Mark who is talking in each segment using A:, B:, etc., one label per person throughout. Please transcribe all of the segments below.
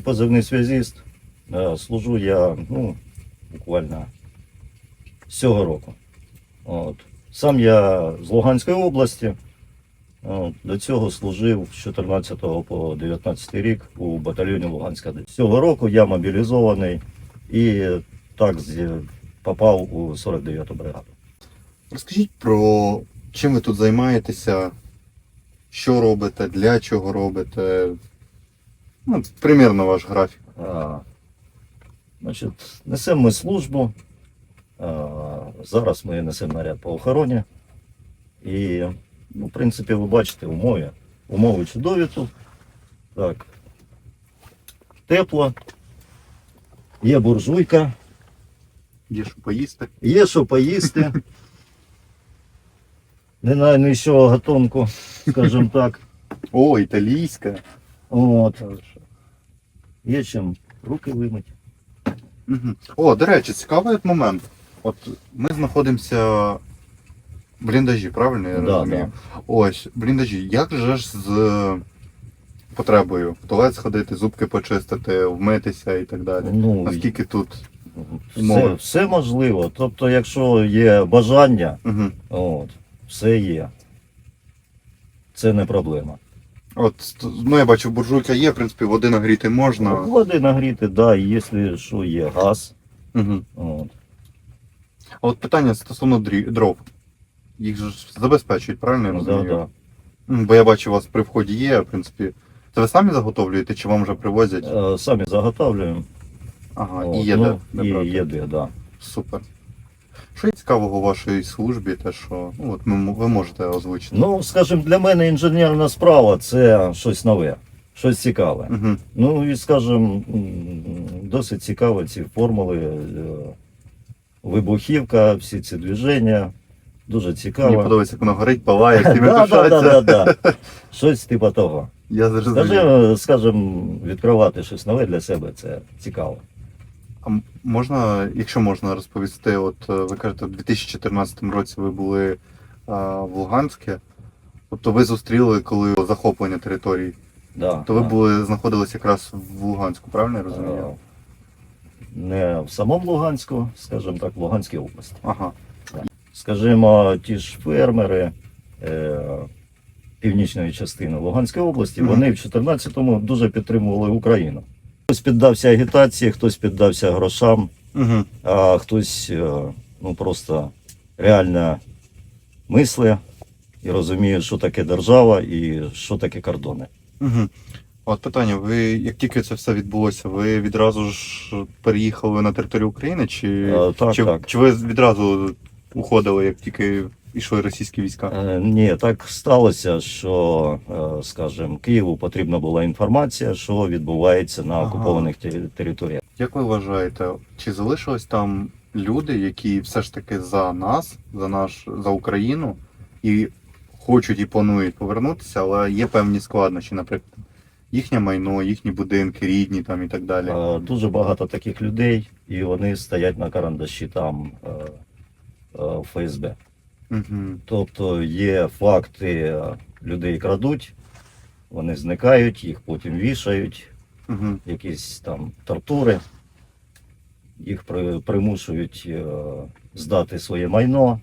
A: позивний зв'язіст. Е, Служу я ну, буквально з року. От. Сам я з Луганської області. До цього служив з 14 по 19 рік у батальйоні Луганська. Цього року я мобілізований і так попав у 49-ту бригаду.
B: Розкажіть про чим ви тут займаєтеся, що робите, для чого робите. Ну, примірно ваш графік.
A: А, значить, несемо ми службу. А, зараз ми несемо наряд по охороні. І, ну, в принципі, ви бачите умови. Умови чудові тут. Так. Тепло. Є буржуйка,
B: Є що поїсти.
A: є що поїсти. Не найнижчого гатунку, скажімо так.
B: О, італійська.
A: От. Є чим руки вимити.
B: Угу. О, до речі, цікавий момент. От ми знаходимося в бліндажі, правильно я
A: Да,
B: розумію? Ось, бліндажі. Як же ж з потребою в туалет сходити, зубки почистити, вмитися і так далі?
A: Ну,
B: Наскільки тут?
A: Все, все можливо. Тобто, якщо є бажання,
B: Угу.
A: от, все є. Це не проблема.
B: От, ну я бачу, буржуйка є, в принципі, води нагріти можна.
A: Води нагріти, да, і якщо що є газ.
B: Угу.
A: От.
B: А от питання стосовно дрі- дров. Їх же ж забезпечують, правильно я
A: Да,
B: розумію?
A: да.
B: М, Бо я бачу, у вас при вході є, в принципі. Це ви самі заготовлюєте чи вам вже привозять?
A: Е, Самі заготовлюємо.
B: Ага,
A: От,
B: і є
A: ну,
B: де, де
A: і
B: брати.
A: є де, да.
B: Супер. Що є цікавого у вашій службі, те, що ну, от ми, ви можете озвучити?
A: Ну, скажімо, для мене інженерна справа це щось нове, щось цікаве.
B: Угу.
A: Ну і скажімо, м, досить цікаві ці формули, е, вибухівка, всі ці движення. Дуже цікаво.
B: Мені подобається, як воно горить, палає, всі
A: Да, да, да. Щось типу того.
B: Я зрозумів.
A: Скажи, скажімо, відкривати щось нове для себе це цікаво.
B: А можна, якщо можна розповісти, от е, ви кажете, в 2014 році ви були а, в Луганську, тобто ви зустріли, коли захоплення територій,
A: Да,
B: то ви
A: да.
B: були знаходились якраз в Луганську, правильно я розумію?
A: Е, Не в самому Луганську, скажімо так, в Луганській області.
B: Ага.
A: Скажімо, ті ж фермери е, північної частини Луганської області, вони в 14-му дуже підтримували Україну. Хтось піддався агітації, хтось піддався грошам,
B: Угу.
A: а хтось е, ну, просто реально мислить і розуміє, що таке держава і що таке кордони.
B: Угу. От питання, ви як тільки це все відбулося, ви відразу ж переїхали на територію України, чи,
A: Е, так,
B: чи,
A: так.
B: чи ви відразу уходили, як тільки йшли російські війська?
A: Е, Ні, так сталося, що, е, скажімо, Києву потрібна була інформація, що відбувається на
B: Ага.
A: окупованих територіях.
B: Як ви вважаєте, чи залишились там люди, які все ж таки за нас, за наш за Україну, і хочуть і планують повернутися, але є певні складнощі, наприклад, їхнє майно, їхні будинки, рідні там і так далі.
A: Е, Дуже багато таких людей, і вони стоять на карандаші там в ФСБ.
B: Угу.
A: Тобто є факти, е, людей крадуть, вони зникають, їх потім вішають,
B: Угу.
A: якісь там тортури, їх при, примушують е, здати своє майно.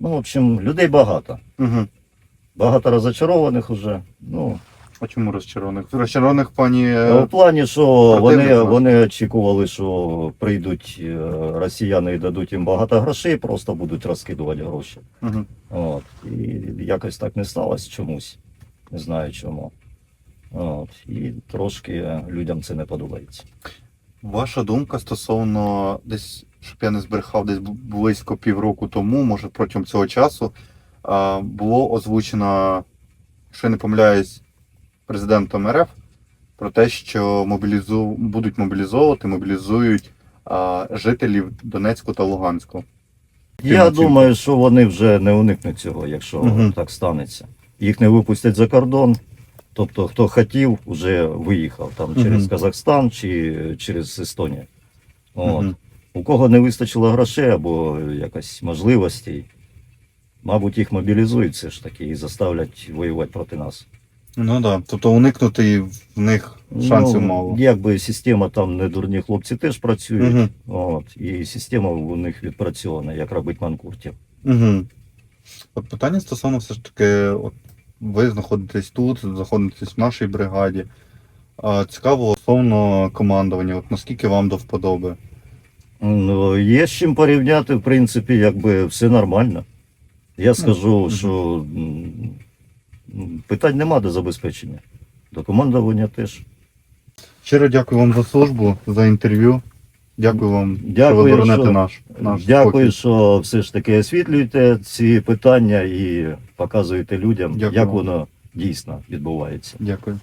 A: Ну, в общем, людей багато.
B: Угу.
A: Багато розочарованих уже. Ну,
B: А чому розчарованих? Розчарованих в плані. е,
A: в плані, що вони, вони очікували, що прийдуть е, росіяни і дадуть їм багато грошей, просто будуть розкидувати гроші.
B: Угу.
A: От. І якось так не сталося чомусь. Не знаю чому. От. І трошки людям це не подобається.
B: Ваша думка стосовно десь, щоб я не збрехав, десь близько півроку тому, може протягом цього часу, було озвучено, якщо я не помиляюсь, президентом РФ про те, що мобілізу... будуть мобілізовувати, мобілізують а, жителів Донецьку та Луганську.
A: Я думаю, що вони вже не уникнуть цього, якщо
B: Мгм.
A: так станеться. Їх не випустять за кордон. Тобто, хто хотів, вже виїхав там через Казахстан чи через Естонію. От.
B: Мгм.
A: У кого не вистачило грошей або якось можливостей, мабуть, їх мобілізують все ж таки і заставлять воювати проти нас.
B: Ну так. Да. Тобто уникнути в них шансів
A: ну,
B: мало.
A: Якби система там не дурні хлопці теж працюють.
B: Угу.
A: От, і система у них відпрацьована, як робить манкуртів.
B: Угу. От питання стосовно все ж таки, от ви знаходитесь тут, знаходитесь в нашій бригаді. А, цікаво стосовно командування, от наскільки вам до вподоби.
A: Ну, є з чим порівняти, в принципі, якби все нормально. Я скажу,
B: мгм.
A: що питань нема до забезпечення. До командування теж.
B: Щиро дякую вам за службу, за інтерв'ю. Дякую вам, що ви боронете
A: що-
B: наш, наш
A: Дякую,
B: спокій.
A: що все ж таки освітлюєте ці питання і показуєте людям,
B: Дякую
A: як
B: вам.
A: воно дійсно відбувається.
B: Дякую.